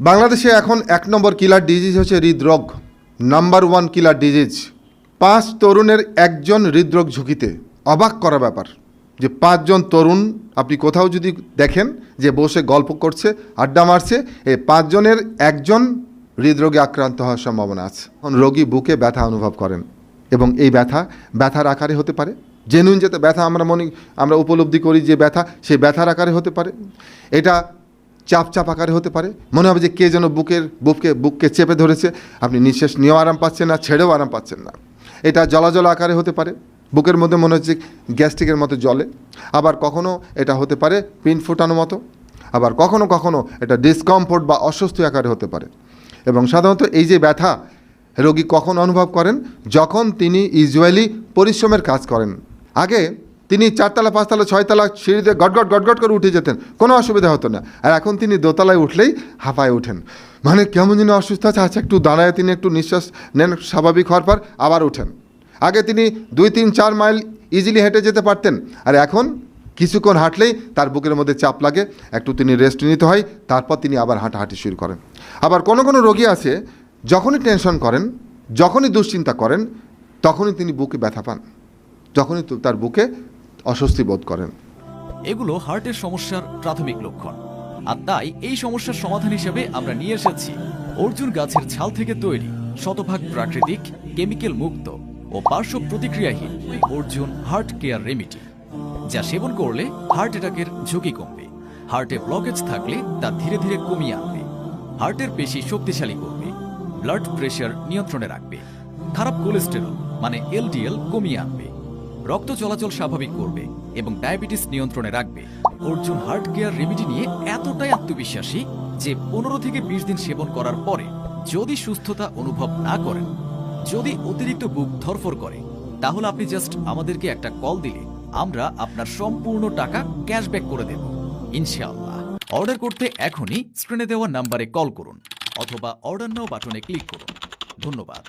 বাংলাদেশে এখন এক নম্বর কিলার ডিজিজ হচ্ছে হৃদরোগ নাম্বার ওয়ান কিলার ডিজিজ পাঁচ তরুণের একজন হৃদরোগ ঝুঁকিতে। অবাক করা ব্যাপার যে পাঁচজন তরুণ, আপনি কোথাও যদি দেখেন যে বসে গল্প করছে, আড্ডা মারছে এই পাঁচজনের একজন হৃদরোগে আক্রান্ত হওয়ার সম্ভাবনা আছে। রোগী বুকে ব্যথা অনুভব করেন এবং এই ব্যথা, ব্যথার আকারে হতে পারে। জেনুইন যাতে ব্যথা আমরা মনে, আমরা উপলব্ধি করি যে ব্যথা, সেই ব্যথার আকারে হতে পারে। এটা চাপ চাপ আকারে হতে পারে। মনে হবে যে কে যেন বুকের, বুককে বুককে চেপে ধরেছে। আপনি নিঃশ্বাস নিয়েও আরাম পাচ্ছেন না, ছেড়েও আরাম পাচ্ছেন না। এটা জলাজল আকারে হতে পারে। বুকের মধ্যে মনে হচ্ছে গ্যাস্ট্রিকের মতো জলে। আবার কখনো এটা হতে পারে পিন ফোটানো মতো। আবার কখনো কখনো এটা ডিসকমফোর্ট বা অস্বস্তি আকারে হতে পারে। এবং সাধারণত এই যে ব্যথা, রোগী কখন অনুভব করেন? যখন তিনি ইউজুয়ালি পরিশ্রমের কাজ করেন। আগে তিনি চারতলা, পাঁচতলা, ছয়তলা সিঁড়িতে গটগট গটগট করে উঠে যেতেন। কোনো অসুবিধা হতো না। আর এখন তিনি দোতলায় উঠলেই হাঁপায় ওঠেন। মানে কেমন যেন অসুস্থ আছে। আচ্ছা একটু দাঁড়ায়, তিনি একটু নিঃশ্বাস নেন স্বাভাবিক হওয়ার পর আবার উঠেন। আগে তিনি দুই, তিন, চার মাইল ইজিলি হেঁটে যেতে পারতেন। আর এখন কিছুক্ষণ হাঁটলেই তার বুকের মধ্যে চাপ লাগে। একটু তিনি রেস্ট নিতে হয়, তারপর তিনি আবার হাঁটাহাঁটি শুরু করেন। আবার কোনো কোনো রোগী আছে, যখনই টেনশন করেন, যখনই দুশ্চিন্তা করেন, তখনই তিনি বুকে ব্যথা পান। যখনই তার বুকে অস্বস্তি বোধ করেন। এগুলো হার্টের সমস্যার প্রাথমিক লক্ষণ। আর তাই এই সমস্যার সমাধান হিসেবে আমরা নিয়ে এসেছি অর্জুন গাছের ছাল থেকে তৈরি শতভাগ প্রাকৃতিক, কেমিক্যাল মুক্ত ও পার্শ্ব প্রতিক্রিয়াহীন অর্জুন হার্ট কেয়ার রেমিডি, যা সেবন করলে হার্ট অ্যাটাকের ঝুঁকি কমবে। হার্টে ব্লকেজ থাকলে তা ধীরে ধীরে কমিয়ে আনবে। হার্টের পেশি শক্তিশালী করবে, ব্লাড প্রেশার নিয়ন্ত্রণে রাখবে, খারাপ কোলেস্টেরল মানে এলডিএল কমিয়ে আনবে। রক্ত চলাচল স্বাভাবিক করবে এবং ডায়াবেটিস নিয়ন্ত্রণে রাখবে। অর্জুন হার্ট কেয়ার রেমিডি নিয়ে এতটাই আত্মবিশ্বাসী যে পনেরো থেকে বিশ দিন সেবন করার পরে যদি সুস্থতা অনুভব না করেন, যদি অতিরিক্ত বুক ধরফর করে, তাহলে আপনি জাস্ট আমাদেরকে একটা কল দিলে আমরা আপনার সম্পূর্ণ টাকা ক্যাশব্যাক করে দেব। ইনশাআল্লাহ। অর্ডার করতে এখনই স্ক্রিনে দেওয়া নাম্বারে কল করুন অথবা অর্ডার নাও বাটনে ক্লিক করুন। ধন্যবাদ।